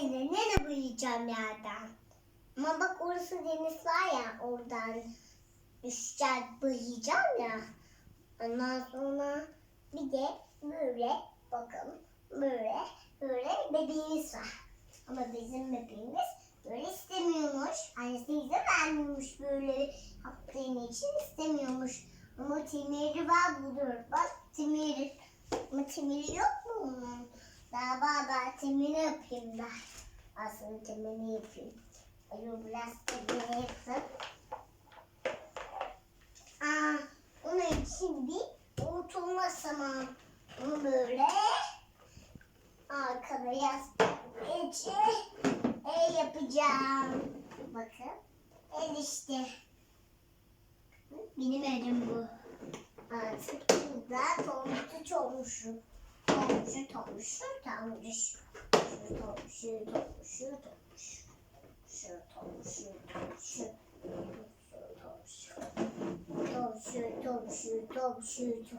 teyze nereye boyayacağım yerden? Ama bak orası deniz var ya oradan düşeceğim boyayacağım ya. Ondan sonra bir de böyle bakalım böyle böyle bebeğimiz var. Ama bizim bebeğimiz böyle istemiyormuş. Annesi izin vermiyormuş böyle yaptığın için istemiyormuş. Ama temiri var budur. Bak temiri. Ama temiri yok mu onun? Daha var daha temiri yapayım ben. Aslında temelini yapayım. Ayol biraz temiri yapsın. Aa, onun için bir unutulmaz zaman. Bunu böyle arkada yastık içi el yapacağım. Bakın. El işte. Benim elim bu. Artık burada tomuşu Tomuşu tomuşu tomuşu. Şu tomuşu tomuşu tomuşu. Şu tomuşu tomuşu. Tomuşu tomuşu tomuşu tomuşu.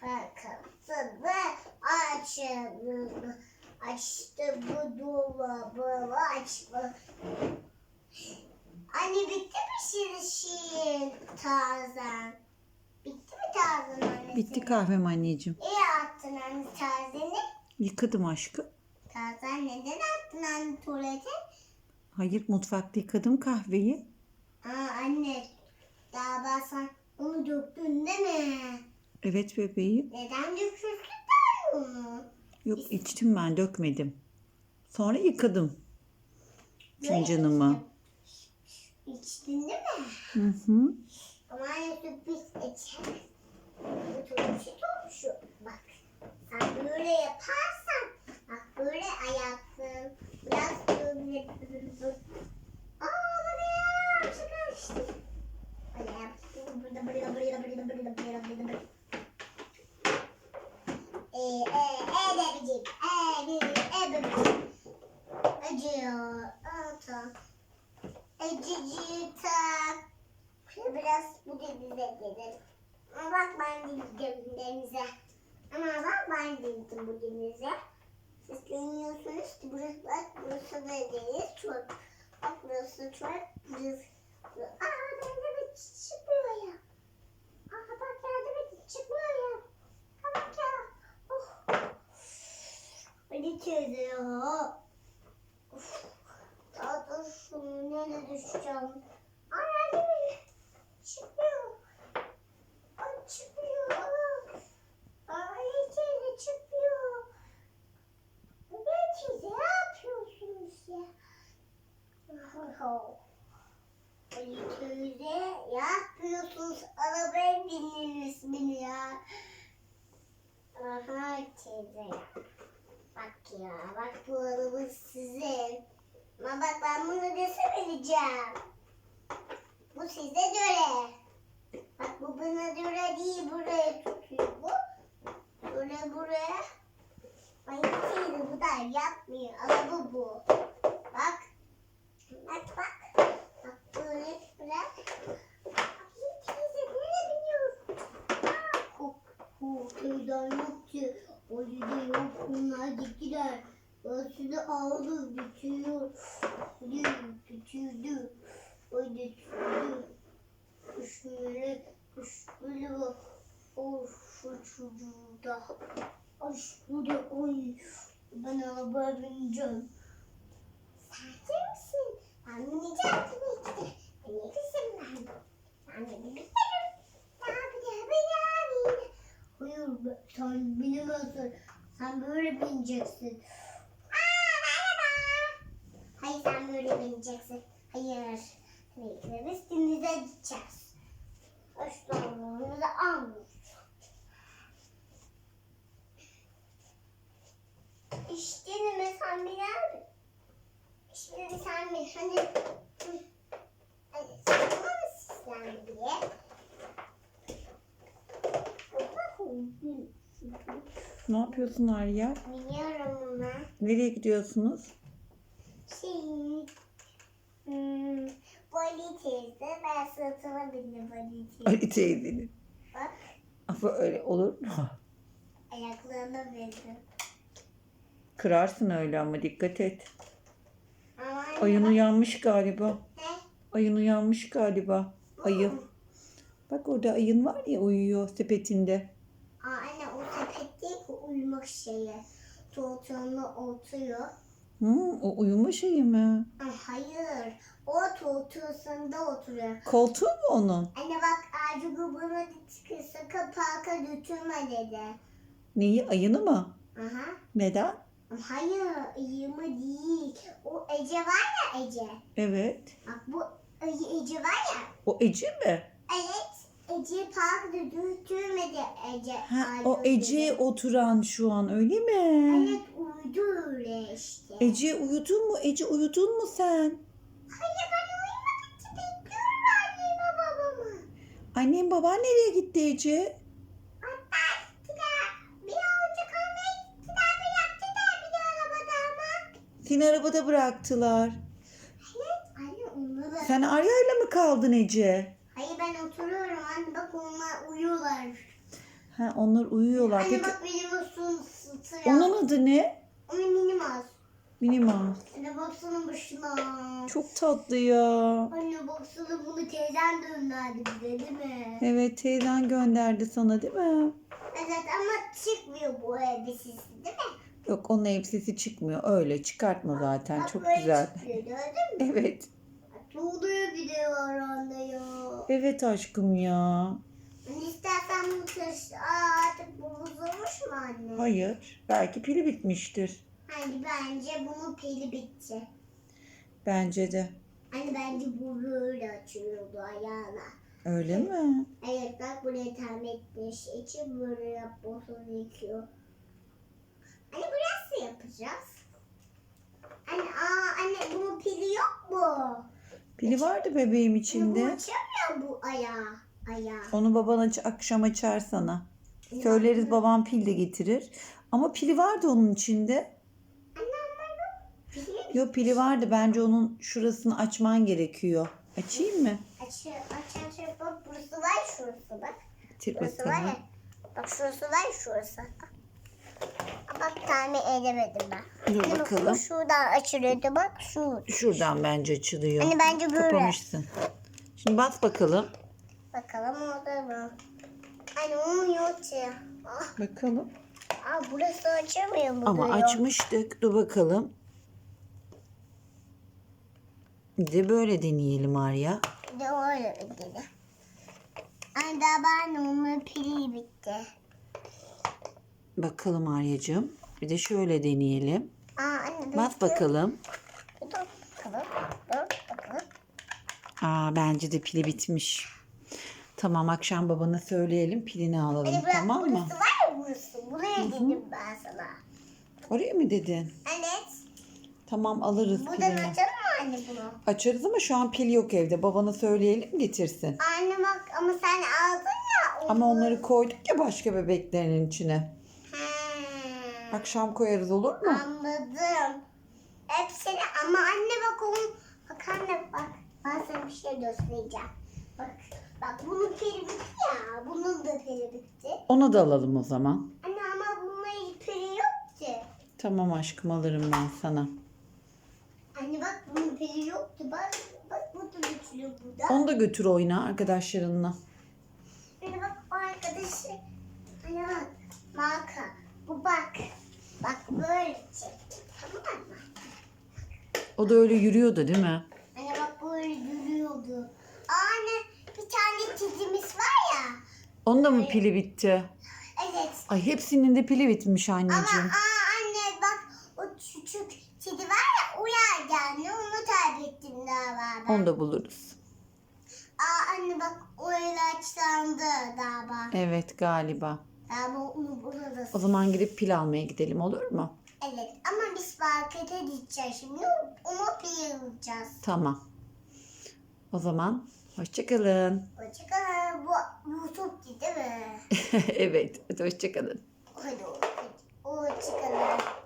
Kakasını açalım. Açtı bu dolabı açma. Anne bitti mi şirişin tazen? Bitti mi tazen anne? Bitti kahvem anneciğim. İyi attın anne tazeni. Yıkadım aşkım. Tazen neden attın anne tuvalete? Hayır mutfakta yıkadım kahveyi. Aa anne daha ben sen onu döktün değil mi? Evet bebeğim. Neden döküyorsun ben onu? Yok içtim ben dökmedim. Sonra yıkadım fincanımı. İçtin değil mi? Hı hı. Ama anne sürpriz içer. Bu turşu turşu. Bak sen böyle yaparsan bak böyle ayaksın. Biraz böyle Aa bana ya çıkarmıştı. Böyle yaptım. Burada burada burada burada burada burada burada burada. Ee, e, e bebecik. E, bir, e bebecik. Acıyor. Aa, tamam. Acıcık. Şöyle biraz bu denize gidelim. Ama bak ben gittim denize. Ama bak ben gittim bu denize. Siz görüyorsunuz ki burası bak burası da deniz çok. Bak burası çok burası. Aa yardım et çıkmıyor ya. Aa bak yardım et çıkmıyor ya. Aa, bak ya. Oh. Teyze ya. Of. Daha dur şunu nereye düşeceğim? Ay yardım et. Çıkmıyor. Ay çıkmıyor. Ay teyze çıkmıyor. Ben teyze ne yapıyorsunuz ya? Ne yapıyorsunuz? Arabaya bindiniz beni ya. Aha teyze ya. Bak ya bak bu araba sizin. Ama bak ben bunu nasıl vereceğim? Bu size göre. Bak bu bana göre değil buraya tutuyor bu. Böyle buraya. Ay teyze bu da yapmıyor. Araba bu. Bak. Bak bak. Böyle bırak. Ay teyze nereye biniyorsun? Aa, Kok, korkudan yok ki. O yüzden yok bunlar gittiler. Burası da ağlı bitiyor. Bitirdi, bitirdi. Öyle bitirdi. Şöyle, şöyle bak. Of şu çocuğu bu da oy. Ben arabaya bineceğim. Sen misin? Ne. Ne sen bilemezsin. Sen böyle bineceksin. Aa merhaba. Hayır sen böyle bineceksin. Hayır. Tabii ki de. İşte mi sen biner mi? Şimdi sen mı sen diye. Ne yapıyorsun Arya? Biliyorum ama. Nereye gidiyorsunuz? Şey, hmm, Bali teyze, ben sırtıma bindim Bali teyze. Ali teyzenin. Bak, Ama öyle olur mu? ayaklarına bindim. Kırarsın öyle ama dikkat et. Ayın uyanmış galiba. Ayın uyanmış galiba. Ayı. Bak orada ayın var ya uyuyor sepetinde. Aa, anne o sepet değil ki uyumak şeyi. Tuğutuğunda oturuyor. Hı, o uyumuş ayı mı? Ay, hayır. O tuğutuğunda oturuyor. Koltuğu mu onun? Anne bak Ercügül bana çıkırsa parka götürme dedi. Neyi? Ayını mı? Aha. Neden? Hayır, iyimi değil. O Ece var ya Ece. Evet. Bak bu Ece, var ya. O Ece mi? Evet. Ece parkta götürmedi Ece. Ha, o. Ece oturan şu an öyle mi? Evet uyudu öyle işte. Ece uyudun mu? Ece uyudun mu sen? Hayır ben uyumadım ki bekliyorum annemi babamı. Annen baban nereye gitti Ece? Hatta gittiler. Bir avucu kahve gittiler. Bir yaptılar bir de arabada ama. Seni arabada bıraktılar. Evet. Anne onları. Sen Arya'yla mı kaldın Ece? Hayır ben oturuyorum anne bak onlar uyuyorlar. Ha, onlar uyuyorlar. Anne Peki bak benim olsun sıtıyor. onun adı ne? Onun minimaz. Minima. Anne baksana başına. Çok tatlı ya. Anne baksana bunu teyzen gönderdi bize değil mi? Evet teyzen gönderdi sana değil mi? Evet ama çıkmıyor bu elbisesi değil mi? Yok onun elbisesi çıkmıyor. Öyle çıkartma zaten. Çok güzel. çıkıyor gördün mü? Evet. De var anne ya. Evet aşkım ya. Anne istersen bunu taşı. Aa artık bu bozulmuş mu anne? Hayır. Belki pili bitmiştir. Hani bence bunun pili bitti. Bence de. Hani bence bu böyle açıyordu ayağına. Öyle mi? Bak buraya tam etmiş. İçi böyle gerekiyor. Anne bu nasıl yapacağız? Anne, aa, anne bunun pili yok mu? Pili vardı bebeğim Bu içinde. açamıyor bu ayağı. Ayağı. Onu baban aç akşam açar sana. Söyleriz babam pil de getirir. Ama pili vardı onun içinde. Anne ama. Pili Yok pili vardı. Bence onun şurasını açman gerekiyor. Açayım mı? Aç, aç, aç. Bak burası var şurası bak. Burası var bakalım. ya. Bak şurası var şurası. Bak tahmin edemedim ben. Dur bak, bakalım. şuradan açılıyordu bak şu. Şuradan bence açılıyor. Anne bence böyle. Kapamışsın. Şimdi bas bakalım. Bakalım orada mı? Anne olmuyor ki. Ah, Bakalım. ah, burası açamıyor mu? Ama diyor. açmıştık. Dur bakalım. Bir de böyle deneyelim Arya. Bir de öyle bir dedi. Anne daha ben onun pili bitti. Bakalım Aryacığım. Bir de şöyle deneyelim. Aa, anne bekle. bakalım. Dur bakalım. Aa bence de pili bitmiş. Tamam akşam babana söyleyelim pilini alalım Anne bırak tamam mı? burası var ya burası. Buraya dedim ben sana. Oraya mı dedin? Evet. Tamam alırız Buradan pilini. açalım mı anne bunu? Açarız ama şu an pil yok evde. Babana söyleyelim getirsin. Anne bak ama sen aldın ya onu. Ama onları koyduk ya başka bebeklerin içine. Akşam koyarız olur mu? Anladım. Hepsini ama anne bak onun bak anne bak ben sana bir şey göstereceğim. Bak bak bunun pili bitti ya. Bunun da pili bitti. Onu da alalım o zaman. Anne ama bunun pili yok ki. Tamam aşkım alırım ben sana. Anne bak bunun pili yoktu. Bak bak bu da güçlü burada. Onu da götür oyna arkadaşlarınla. Anne bak o arkadaşı. Anne bak marka. Bu bak. Bak böyle çek. Tamam mı? O da öyle yürüyordu değil mi? Anne bak böyle yürüyordu. Anne bir tane kedimiz var ya. Onun da mı pili bitti? Evet. Ay hepsinin de pili bitmiş Ama anneciğim. aa, anne bak o küçük kedi var ya o yer geldi. Onu kaybettim daha ben. Onu da buluruz. Aa anne bak o ilaçlandı daha ben. Evet galiba. Ben onu buluruz. O zaman gidip pil almaya gidelim olur mu? Evet ama biz markete gideceğiz şimdi. Onu bir alacağız. Tamam. O zaman hoşçakalın. Hoşçakalın. Bu YouTube değil mi? evet hoşçakalın. Hadi. Hoşçakalın.